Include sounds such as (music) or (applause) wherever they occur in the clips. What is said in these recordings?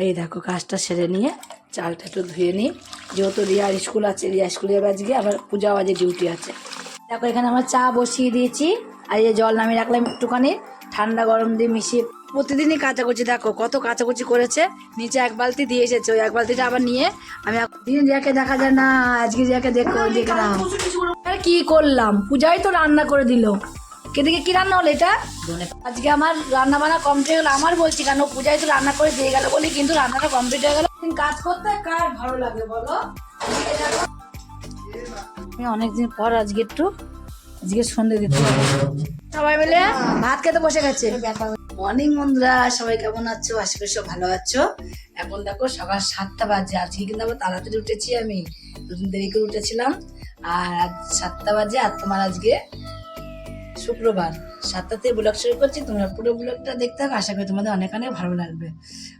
এই দেখো কাজটা সেরে নিয়ে চালটা একটু ধুয়ে নিই। যেহেতু রিয়ার স্কুল আছে, রিয়া স্কুলে যাবে আজকে আবার পূজাও বাজে ডিউটি আছে। দেখো এখানে আমার চা বসিয়ে দিয়েছি, আর এই জল নামিয়ে রাখলাম একটুখানি, ঠান্ডা গরম দিয়ে মিশিয়ে প্রতিদিনই কাচাকুচি দেখো, কত কাচাকুচি করেছে। নিচে এক বালতি দিয়ে এসেছে, ওই এক বালতিটা আবার নিয়ে আমি দিন রিয়াকে দেখা যায় না, আজকে রিয়াকে দেখো দেখে নাও কি করলাম? পূজাই তো রান্না করে দিল। কেদিকে কি রান্না হলো এটা? আজকে আমার রান্না বান্না কমপ্লিট হলো। আমার বলছি কেন পূজায় তো রান্না করে দিয়ে গেল বলি কিন্তু রান্নাটা কমপ্লিট হয়ে গেল। কাজ করতে কার ভালো লাগে বলো? আমি অনেকদিন পর আজকে একটু আজকে সন্ধে দিতে সবাই মিলে ভাত খেতে বসে গেছে। মর্নিং বন্ধুরা সবাই কেমন আছো? আশা করি সব ভালো আছো। এখন দেখো সকাল সাতটা বাজে। আজকে কিন্তু আবার তাড়াতাড়ি উঠেছি আমি। দুদিন দেরি করে উঠেছিলাম। আর আজ সাতটা বাজে আর তোমার আজকে শুক্রবার। সাতটাতে ব্লগ শুরু করছি, তোমরা পুরো ব্লগটা দেখতে থাকো, আশা করি তোমাদের অনেক অনেক ভালো লাগবে।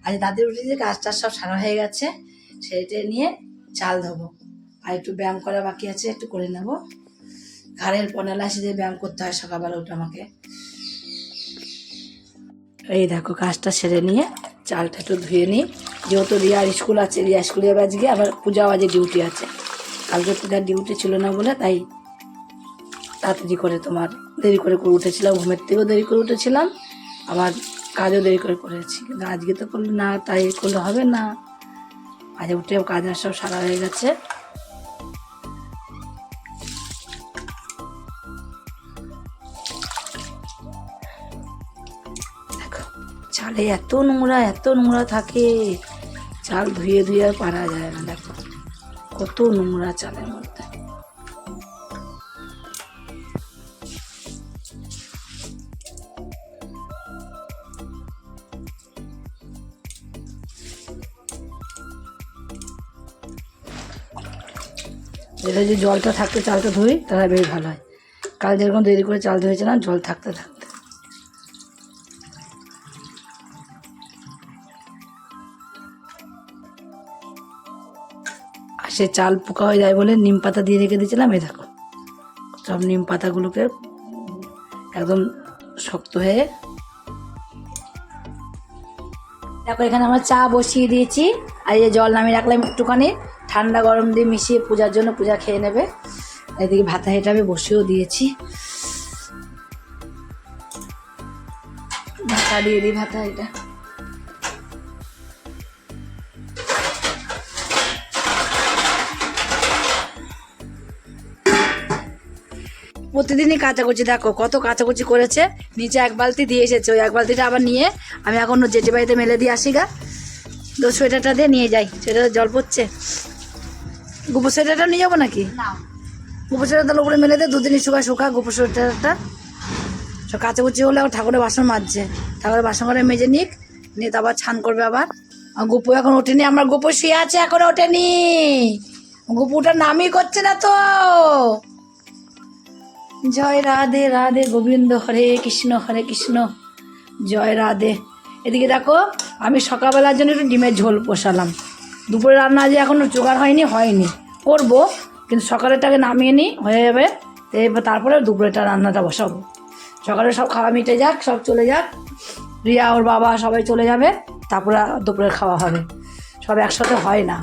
আজ তাদের উঠে যে কাজটা সব সারা হয়ে গেছে সেইটা নিয়ে চাল ধোবো। আর একটু ব্যায়াম করা বাকি আছে, একটু করে নেব। ঘাড়ের পনেলা এসে যে ব্যায়াম করতে হয় সকালবেলা উঠে আমাকে। এই দেখো, কাজটা সেরে নিয়ে চালটা একটু ধুয়ে নিই। যেহেতু রিয়ার স্কুল আছে, রিয়া স্কুলে যাবে আজকে আবার পূজাও বাজে ডিউটি আছে। কালকে পূজার ডিউটি ছিল না বলে, তাই তাড়াতাড়ি করে তোমার দেরি করে করে উঠেছিলাম, ঘুমের থেকেও দেরি করে উঠেছিলাম, আবার কাজও দেরি করে করেছি। কিন্তু আজকে তো করলে না, তাই করলে হবে না। আজ উঠে কাজ আর সব সারা হয়ে গেছে। চালে এত নোংরা এত নোংরা থাকে। চাল ধুয়ে ধুয়ে আর পারা যায় না, দেখো। কত নোংরা চালের মধ্যে। এটা যদি জলটা থাকতে, চালটা ধুই, তাহলে বেশ ভালো হয়। কাল যেরকম দেরি করে চাল ধুয়েছিলাম, জল থাকতে থাকতে। আর সে চাল পোকা হয়ে যায় বলে নিম পাতা দিয়ে রেখে দিয়েছিলাম, এই দেখো। সব নিম পাতাগুলোকে একদম শক্ত হয়ে দেখো, এখানে আমার চা বসিয়ে দিয়েছি। আর এই জল নামিয়ে রাখলাম একটুখানি। ঠান্ডা গরম দিয়ে মিশিয়ে পূজার জন্য পূজা খেয়ে নেবে। এদিকে ভাতা হেঁটে আমি বসেও দিয়েছি। ভাতা দিয়ে দিই ভাতা এটা প্রতিদিনই কাচাকুচি দেখো, কত কাচাকুচি করেছে। নিচে এক বালতি দিয়ে এসেছে, ওই এক বালতিটা আবার নিয়ে আমি এখন জেঠি বাড়িতে মেলে দিয়ে আসি গা। তো সোয়েটারটা দিয়ে নিয়ে যাই, সোয়েটারে জল পড়ছে। গোপর সোয়েটারটা নিয়ে যাব নাকি? গোপর সোয়েটার তাহলে উপরে মেলে দিয়ে দুদিনই শুকা শুকা গোপর সোয়েটারটা সব কাচাকুচি হলে আবার ঠাকুরের বাসন মাজছে। ঠাকুরের বাসন করে মেজে নিক নিয়ে তারপর ছান করবে আবার। আর গোপু এখন ওঠেনি আমার গোপু শুয়ে আছে এখন ওঠেনি। গোপুটার নামই করছে না তো। জয় রাধে রাধে গোবিন্দ হরে কৃষ্ণ হরে কৃষ্ণ। জয় রাধে। এদিকে দেখো আমি সকালবেলার জন্য একটু ডিমের ঝোল পোষালাম। দুপুরে রান্না যে এখনও জোগাড় হয়নি হয়নি। করব, কিন্তু সকালেরটাকে নামিয়ে নিই, হয়ে যাবে। এবার তারপরে দুপুরেটা রান্নাটা বসাবো। সকালে সব খাওয়া মিটে যাক, সব চলে যাক। রিয়া, ওর বাবা সবাই চলে যাবে, তারপরে দুপুরে খাওয়া হবে। সব একসাথে হয় না।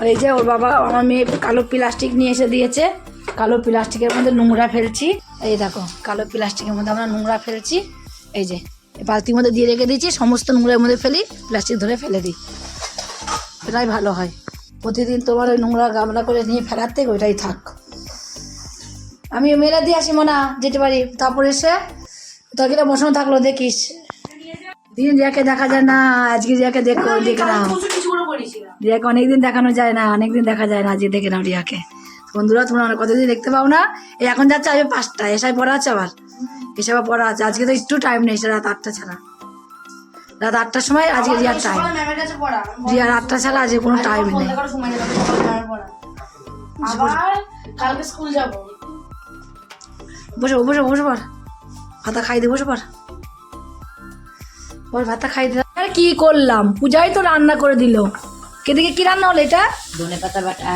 আর এই যে ওর বাবা, আমার মেয়ে কালো প্লাস্টিক নিয়ে এসে দিয়েছে। কালো প্লাস্টিকের মধ্যে নোংরা ফেলছি। এই দেখো, কালো প্লাস্টিকের মধ্যে আমরা নোংরা ফেলছি। এই যে বালতির মধ্যে দিয়ে রেখে দিয়েছি সমস্ত নোংরার মধ্যে ফেলি প্লাস্টিক ধরে ফেলে দিই। এটাই ভালো হয়। প্রতিদিন তোমার ওই নোংরা গামলা করে নিয়ে ফেলার থেকে ওইটাই থাক। আমি মেলা দিয়ে আসি মনা যেতে পারি। তারপর এসে তরকারিটা বসানো থাকল দেখিস। দিন রিয়াকে দেখা যায় না আজকে রিয়াকে দেখো দেখে নাও রিয়াকে অনেকদিন দেখানো যায় না অনেকদিন দেখা যায় না আজকে দেখে নাও রিয়াকে। বন্ধুরা তোমরা অনেক কতদিন দেখতে পাও না? এই এখন যাচ্ছে আজকে পাঁচটা এসে পড়া আছে আবার। এসে আবার পড়া আছে। আজকে তো একটু টাইম নেই রাত আটটা ছাড়া। রাত আটটার সময় আজকে রিয়ার টাইম রিয়ার আটটা ছাড়া আজকে কোনো টাইম নেই। কালকে স্কুল যাব। বসে বসে বসে পড় ভাতা খাই দে বসে পড় বল ভাতা খাই দে। আরে কি করলাম? পূজাই তো রান্না করে দিল। কেদিকে কি রান্না হলো এটা? ধনে পাতা বাটা। (coughs)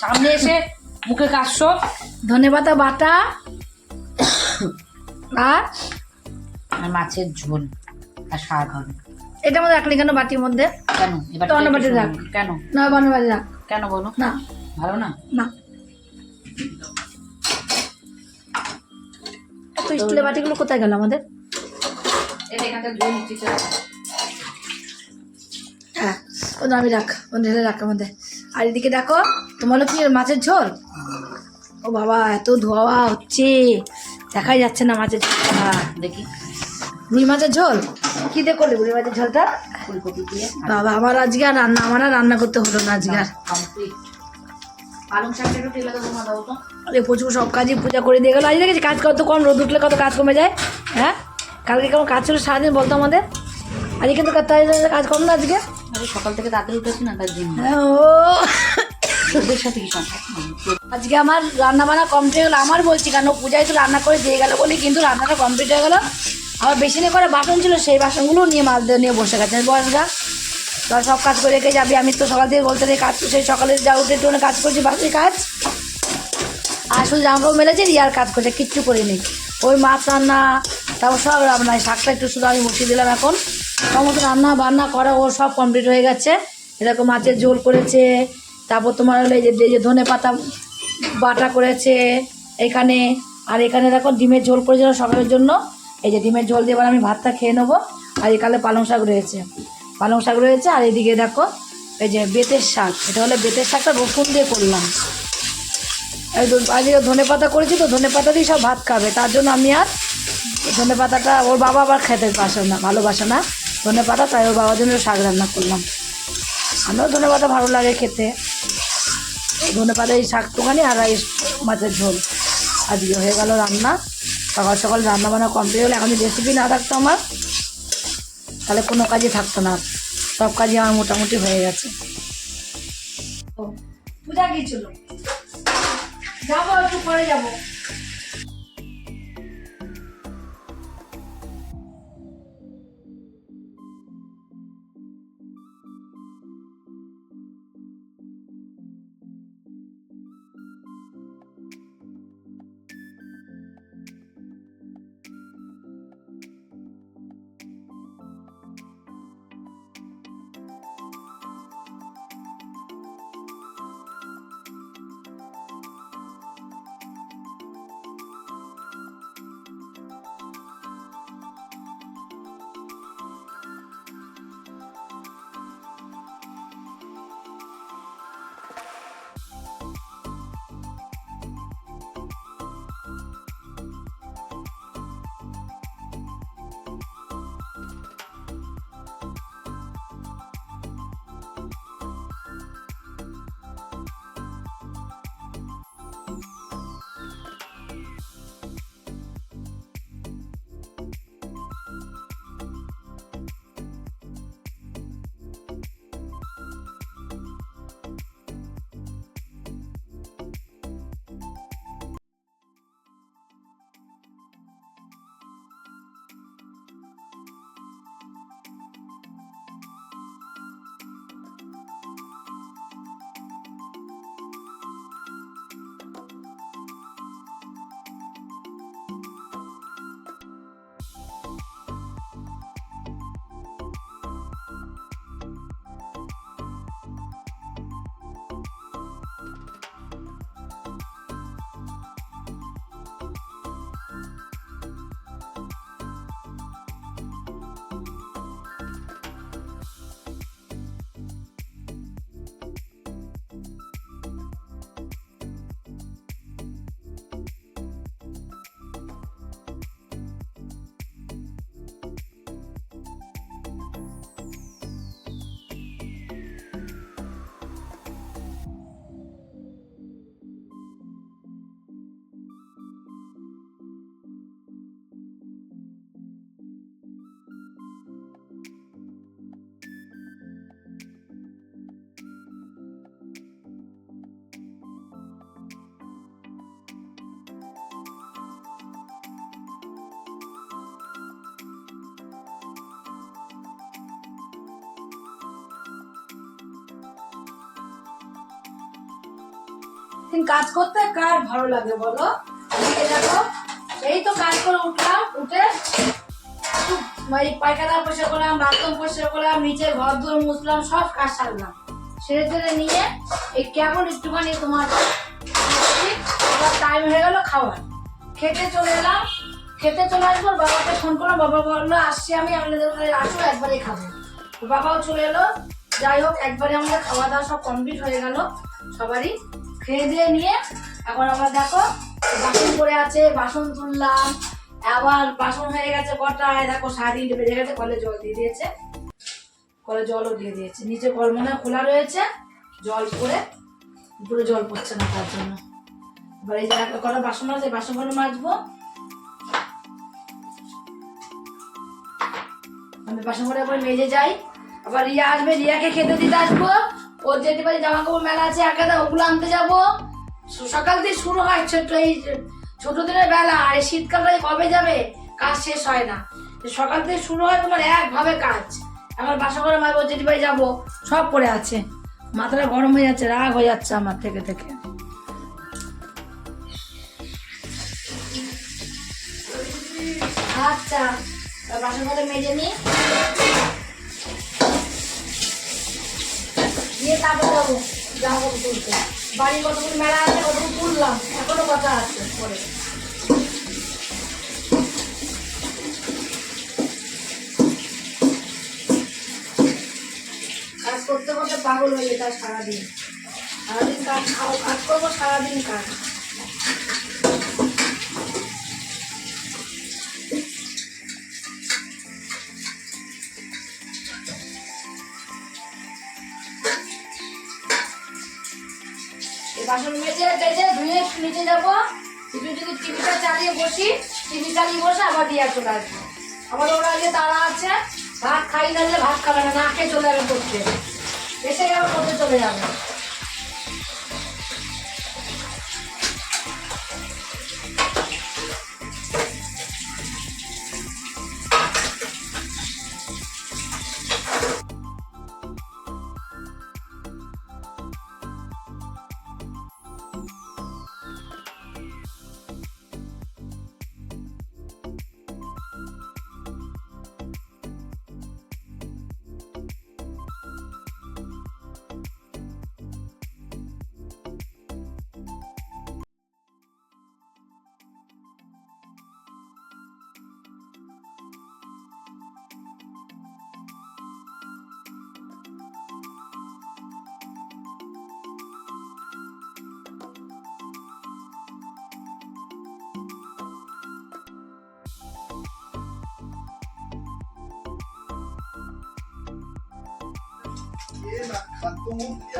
সামনে এসে মুখে কাশছো ধনে পাতা বাটা আর মাছের ঝোল আর শাক হবে। এটা মধ্যে রাখলি কেন বাটির মধ্যে? কেন? এবার অন্য বাটি রাখ। কেন? না বানো বাড়ি রাখ কেন বলো? না। ভালো না? না। স্টিলের বাটিগুলো কোথায় গেল আমাদের। হ্যাঁ ও আমি রাখ। ও ঢেলে রাখ আমাদের। আর এদিকে দেখো তোমার কি মাছের ঝোল? ও বাবা এত ধোয়া হচ্ছে। দেখাই যাচ্ছে না মাছের ঝোলটা। দেখি। রুই মাছের ঝোল? কি দিয়ে করলি রুই মাছের ঝোলটা? ফুলকপি দিয়ে। বাবা আমার আজকে আর রান্না আমার আর রান্না করতে হলো না আজকে আর। পালং শাকটা একটু তেলে দেবো মা দাও তো। আরে প্রচুর সব কাজই পূজা করে দিয়ে গেলো। আজ দেখেছি কাজ কত কম রোদ উঠলে কত কাজ কমে যায় হ্যাঁ? কালকে কেমন কাজ ছিল সারাদিন বলতো আমাদের। আজকে কিন্তু কাজ কম না আজকে। আরে সকাল থেকে তাড়াতাড়ি উঠেছি না তার জন্য হ্যাঁ, ও। ওদের সাথে কি আজকে আমার রান্না বান্না কমপ্লিট গেলো, আমার বলছি কেন পূজায় তো রান্না করে দিয়ে গেলো বলি, কিন্তু রান্নাটা কমপ্লিট হয়ে গেলো। বেশি নিয়ে করে বাসন ছিল, সেই বাসনগুলো নিয়ে মাল নিয়ে বসে গেছে। বসগা তো সব কাজ করে রেখে যাবি, আমি তো সকাল থেকে বলতে থাকি কাজ সেই সকালে যা উঠে একটু কাজ করছি বাসের কাজ। আর শুধু জামা কাপড় মেলেছে রিয়ার কাজ করছে, কিচ্ছু করিনি। ওই মাছ রান্না, তারপর সব রান্না শাকটা একটু শুধু আমি বসিয়ে দিলাম এখন। সমস্ত রান্না বান্না করা ওর সব কমপ্লিট হয়ে গেছে। এরকম মাছের ঝোল করেছে তারপর তোমার হলো এই যে যে ধনে পাতা বাটা করেছে, এখানে, আর এখানে দেখো ডিমের ঝোল করেছিল সকালের জন্য। এই যে ডিমের ঝোল দিয়ে এবার আমি ভাতটা খেয়ে নেব। আর এখানে পালং শাক রয়েছে। পালং শাক রয়েছে, আর এদিকে দেখো, এই যে বেতের শাক। এটা হলো বেতের শাকটা রসুন দিয়ে করলাম। আজকে ধনে পাতা করেছি, তো ধনে পাতা দিয়ে সব ভাত খাবে। তার জন্য আমি আর ধনে পাতাটা ওর বাবা আবার খেতে বাসে না, ভালোবাসে না। ধনে পাতা, তাই ওর বাবার জন্য শাক রান্না করলাম। আমিও ধনে পাতা ভালো লাগে খেতে। ধনে পাতা এই শাক টুকানি আর এই মাছের ঝোল। আজকে হয়ে গেল রান্না। সকাল সকাল রান্না বান্না কমপ্লিট হলে এখন রেসিপি না থাকতো আমার, তাহলে কোনো কাজই থাকতো না। সব কাজই আমার মোটামুটি হয়ে গেছে। পূজা কি ছিল যাব, একটু পরে যাব। কাজ করতে, কার ভালো লাগে বলো? দেখো, এই তো কাজ করে উঠলাম, উঠে পায়খানা পরিষ্কার করলাম, বাথরুম পরিষ্কার করলাম, নিচে ঘর দূর মুছলাম, সব কাজ সারলাম। সেরে টেরে নিয়ে এই কেমন একটুখানি তোমার টাইম হয়ে গেল খাওয়ার। খেতে চলে এলাম, খেতে চলে আসব, বাবাকে ফোন করলাম, বাবা বলল, আসছি আমি আপনাদের ওখানে আসব একবারেই খাব। বাবাও চলে এলো, যাই হোক, একবারে আমাদের খাওয়া দাওয়া সব কমপ্লিট হয়ে গেল, সবারই। খেয়ে দিয়ে নিয়ে এখন আবার দেখো বাসন পড়ে আছে, বাসন তুললাম, আবার বাসন হয়ে গেছে কটায় দেখো সাড়ে তিনটে বেজে গেছে, কলে জল দিয়ে দিয়েছে। কলে জলও দিয়ে দিয়েছে। নিচে কল মনে খোলা রয়েছে, জল পড়ে উপরে জল পড়ছে না তার জন্য। এবার এই যে কটা বাসন আছে, বাসনগুলো মাজবো। আমি বাসন একবার মেজে যাই। আবার রিয়া আসবে, রিয়াকে খেতে দিতে আসব। ওর পারি জামা কাপড় মেলা আছে, একাদা ওগুলো আনতে যাব। সকাল থেকে শুরু হয় ছোট এই ছোট দিনের বেলা, আর এই শীতকালটা যে কবে যাবে, কাজ শেষ হয় না। সকাল থেকে শুরু হয় তোমার একভাবে কাজ। আমার বাসা করে মারবো যেটি বাড়ি যাব, সব পড়ে আছে। মাথাটা গরম হয়ে যাচ্ছে, রাগ হয়ে যাচ্ছে আমার থেকে থেকে। আচ্ছা তা বাসন করে মেজে নিই দিয়ে তারপর যাব জামা কাপড় তুলতে বাড়ি কতগুলো মেলা আছে, কতগুলো তুললাম এখনও কথা আছে পরে। কাজ করতে করতে পাগল হয়ে যেত আর সারাদিন। সারাদিন কাজ কাজ করব সারাদিন কাজ। টিভিটা চালিয়ে বসি, টিভি চালিয়ে বসে আবার দিয়ে চলে আসব। আবার ওরা আগে তারা আছে, ভাত খাই না ভাত খাবে না না খেয়ে চলে যাবে করতে। এসে আবার করতে চলে যাবে।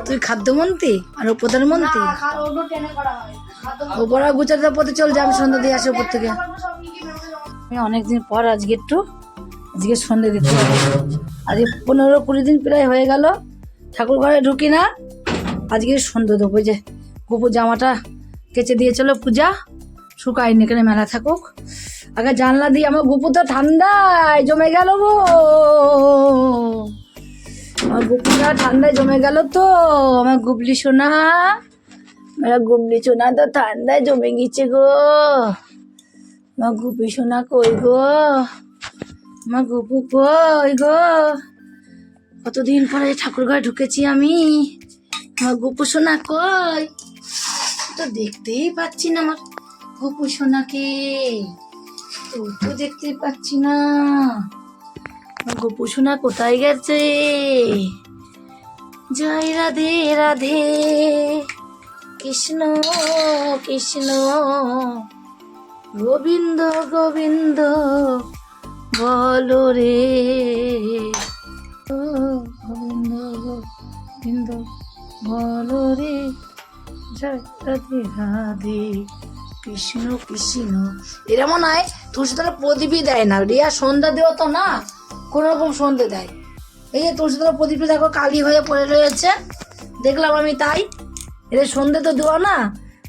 তুই খাদ্যমন্ত্রী আর ও প্রধানমন্ত্রী? ওপরা গুজরাটের পথে চল যাবে সন্ধ্যা দিয়ে আসে ওপর থেকে। আমি অনেকদিন পর আজকে একটু আজকে সন্ধ্যে দিতে আজকে পনেরো কুড়ি দিন প্রায় হয়ে গেল ঠাকুর ঘরে ঢুকি না। আজকে সন্ধ্যে দেবো যে গোপুর জামাটা কেচে দিয়েছিল পূজা। শুকায়নি এখানে মেলা থাকুক। আগে জানলা দিয়ে আমার গোপু তো ঠান্ডায় জমে গেল গো। আমার গুপলিটা ঠান্ডায় জমে গেল তো, আমার গুবলি সোনা। আমার গুবলি সোনা তো ঠান্ডায় জমে গেছে গো। আমার গুপি সোনা কই গো? আমার গুপু কই গো? কতদিন পরে ঠাকুর ঘরে ঢুকেছি আমি? আমার গুপু সোনা কই? তো দেখতেই পাচ্ছি না আমার গুপু সোনাকে। তো তো দেখতেই পাচ্ছি না। গোপুসোনা কোথায় গেছে? জয় রাধে রাধে। কৃষ্ণ কৃষ্ণ। গোবিন্দ গোবিন্দ, বল রে। গোবিন্দ গোবিন্দ, বলো রে। জয় রাধে রাধে। কৃষ্ণ কৃষ্ণ। এরা মনে হয় তুলসীতলা প্রদীপই দেয় না রিয়া সন্ধ্যা দেওয়া তো না। কোনো রকম সন্ধে দেয়। এই যে তুলসীতলা প্রদীপটা দেখো, কালি হয়ে পড়ে রয়েছে। দেখলাম আমি তাই। এদের সন্ধে তো দেওয়া না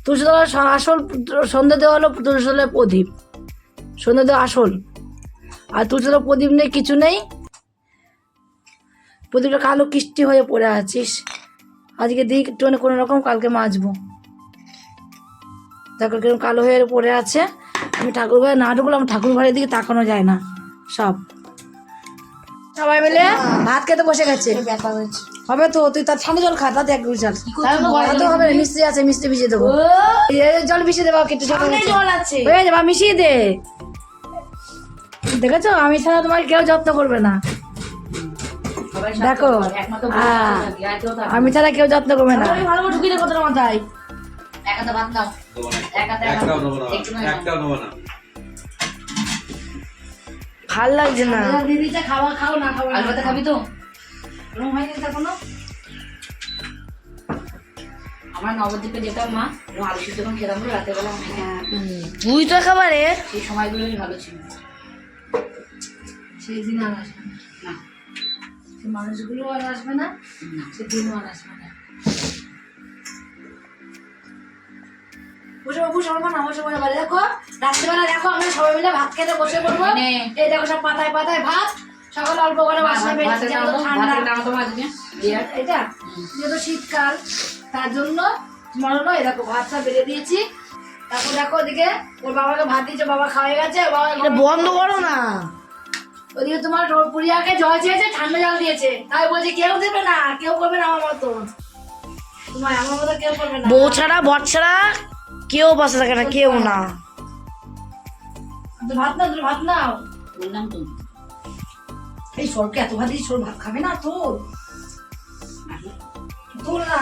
তুলসীতলার আসল সন্ধে দেওয়া হলো তুলসীতলার প্রদীপ। সন্ধে দেওয়া আসল। আর তুলসীতলার প্রদীপ নেই কিছু নেই। প্রদীপটা কালো কিস্তি হয়ে পড়ে আছিস। আজকে দিই একটুখানি কোনো রকম, কালকে মাজবো। দেখো কীরকম কালো হয়ে পড়ে আছে। আমি ঠাকুর ঘরে না ঢুকলাম ঠাকুর ঘরের দিকে তাকানো যায় না, সব। সবাই মিলে ভাত খেতে বসে গেছে। হবে তো তুই তার ঠান্ডা জল খা তাতে এক বিশাল তো হবে মিস্ত্রি আছে মিস্ত্রি ভিজিয়ে দেবো। জল মিশিয়ে দেবো কেটে জল আছে। হয়ে যাবে মিশিয়ে দে। দেখেছ? আমি ছাড়া তোমার কেউ যত্ন করবে না। দেখো আমি ছাড়া কেউ যত্ন করবে না। ভালো ঢুকিয়ে মাথায়। এক হাতে ভাত দাও দেবো না। এক হাতে একটাও দেবো না। ভালো লাগছে না। দিদিটা খাওয়া খাও না খাও আলু ভাতে খাবি তো? রুম হয়নি তা কোনো আমার নবদ্বীপে যেতাম মা এরকম আলু সিদ্ধ যখন খেতাম রাতের বেলা তুই তো খাবারে সেই সময়গুলোই ভালো ছিল। সেই দিন আর আসবে না। না। সেই মানুষগুলো আর আসবে না সেদিনও আর আসবে না। বসে বসে বলব না বসে বসে বলে দেখো রাত্রিবেলা দেখো আমরা সবাই মিলে ভাত খেতে বসে পড়ব। এই দেখো সব পাতায় পাতায় ভাত সকালে অল্প করে বাসনে বেড়েছে। এটা যেহেতু শীতকাল তার জন্য মনে নয় দেখো ভাতটা বেড়ে দিয়েছি। তারপর দেখো ওদিকে ওর বাবাকে ভাত দিয়েছে বাবা খাওয়া গেছে বাবা এটা বন্ধ করো না। ওদিকে তোমার পুরিয়াকে জল চেয়েছে ঠান্ডা জল দিয়েছে। তাই বলছে কেউ দেবে না কেউ করবে না আমার মতো তোমার আমার মতো কেউ করবে না। বউ ছাড়া বর ছাড়া কেউ বাসা থাকে না, কেউ না। তো ভাত না ভাত নাও। বললাম তো। এই সরকে এত ভাত সর ভাত খাবে না তোর তোর না